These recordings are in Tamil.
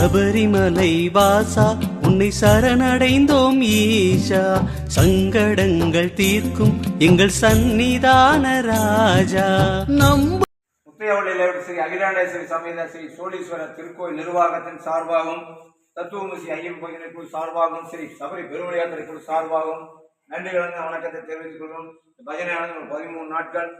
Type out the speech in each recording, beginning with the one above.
சபரிமலை வாசா உன்னை சரணடைந்தோம் ஈஷா. சங்கடங்கள் தீர்க்கும் எங்கள் சந்நிதான ராஜா. நம்ப முத்தையவள்ளியில் ஸ்ரீ அகிலாண்டேஸ்வரி சமேத ஸ்ரீ சோழீஸ்வரர் திருக்கோயில் நிர்வாகத்தின் சார்பாகவும் தத்துவமசி ஐயன் கோயிலின் குழு சார்பாகவும் ஸ்ரீ சபரி பெருவிளையாத்திரை குழு சார்பாகவும் நன்றி கலந்த வணக்கத்தை தெரிவித்துக் கொள்வோம் பஜனையானது ஒரு பதிமூணு நாட்கள்.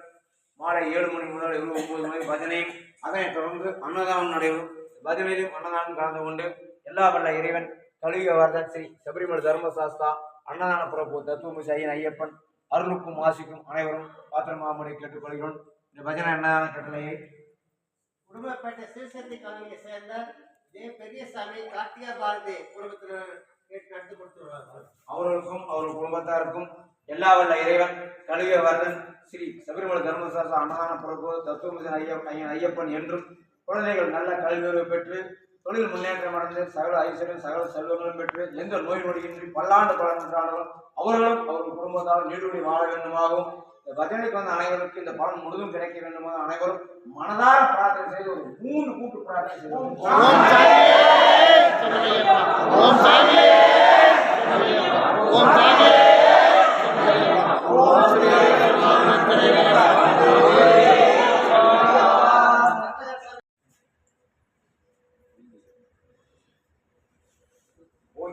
மாலை ஏழு மணி முதல் இருபது ஒன்பது மணி பஜனை. அதனைத் தொடர்ந்து அன்னதானம் நடைபெறும். பஜனையிலும் அன்னதானம் கலந்து கொண்டு எல்லா வல்ல இறைவன் கலியுகவர்தன் ஸ்ரீ சபரிமலை தர்மசாஸ்தா அன்னதான பிரபு தத்துவமசி ஐயப்பன் அருளுக்கும் ஆசிக்கும் அனைவரும் பாத்திரமாமலை கேட்டுக்கொள்கிறோம் இந்த பஜனை அன்னதான கட்டளையை குடும்பப்பேட்டை சிவசக்தி காலனியை சேர்ந்த ஜே பெரியசாமி கார்த்திகா பாரதி குடும்பத்தினர் நடத்தி கொடுத்துருவாங்க அவர்களுக்கும் அவர்கள் குடும்பத்தாருக்கும் எல்லா வல்ல இறைவன் கலியுகவர்தன் ஸ்ரீ சபரிமலை தர்மசாஸ்திர அன்னதான பிரபு ஐயன் ஐயப்பன் என்றும் குழந்தைகள் நல்ல கல்வியுறவு பெற்று தொழில் முன்னேற்றம் அடைந்து சகல ஐஸ்வர்யம் சகல செல்வங்களும் பெற்று எந்த நோய் நொடியின்றி பல்லாண்டு பல நூற்றாண்டுகளும் அவர்களும் அவர்கள் குடும்பத்தால் நீடுபடி வாழ வேண்டுமாகவும் இந்த பஜனைக்கு வந்த அனைவருக்கும் இந்த பலன் முழுதும் கிடைக்க வேண்டுமாக அனைவரும் மனதார பிரார்த்தனை செய்து ஒரு மூன்று கூட்டு பிரார்த்தனை செய்து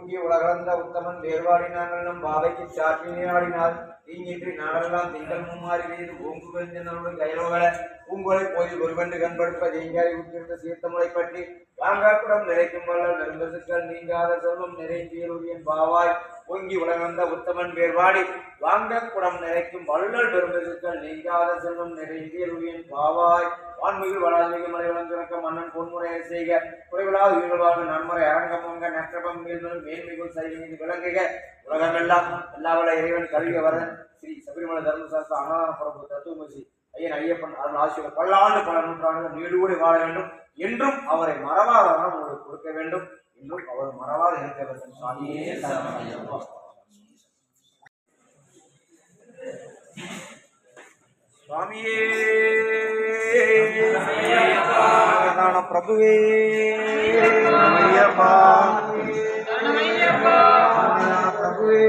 ஓங்கி உலகளந்த உத்தமன் வேறுபாடினாங்களும் பாவைக்கு சாற்றினாடினால் தீங்கின்றி நாடெல்லாம் திங்கள் மும்மாறி வீடு ஓங்கு வெஞ்சனருடன் கைரோகல பூங்கோலை கோயில் ஒருவண்டு கண்படுப்ப தீங்காய் உட்கிருந்த சீர்த்தமுளை பற்றி வாங்காக்குடம் நிறைக்கும் வல்லல் நெரும்பசுக்கள் நீங்காத செல்வம் நிறைந்தீருவியன் பாவாய். ஓங்கி உலகந்த உத்தமன் வேறுபாடி வாங்கக்குடம் நிறைக்கும் வள்ளல் பெரும்பசுக்கள் நீங்காத செல்வம் நிறைந்தீருவியன் பாவாய். வான்மிகு வளாமிகு மலை வளர்ந்திருக்க மன்னன் பொன்முறையை செய்க. குறைவிலாத உயிர்வாழ்வு நன்முறை அரங்க மற்றபம் மீள்தல் மேன்மைகள் சரி மீது விளங்குக. உலகமெல்லாம் எல்லாவல்ல இறைவன் கல்வி வரதன் ஸ்ரீ சபரிமலை தர்மசாஸ்திர அன்னதான பிரபு தத்துவமசி ஐயன் ஐயப்பன் அருள் ஆசிரியர் பல்லாண்டு பல நூற்றாண்டுகள் நீடுகூடி வாழ வேண்டும். என்றும் அவரை மறவாத உங்களுக்கு கொடுக்க வேண்டும். என்றும் அவர் மறவாத இருக்க வேண்டும் சுவாமியே சுவாமியே. பிரபுவே ஐயப்பா அன்னதான பிரபுவே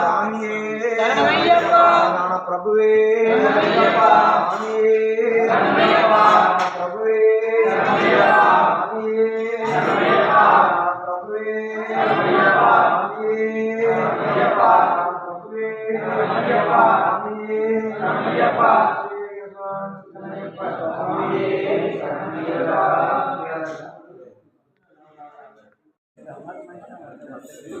சாமியே அன்னதான பிரபுவே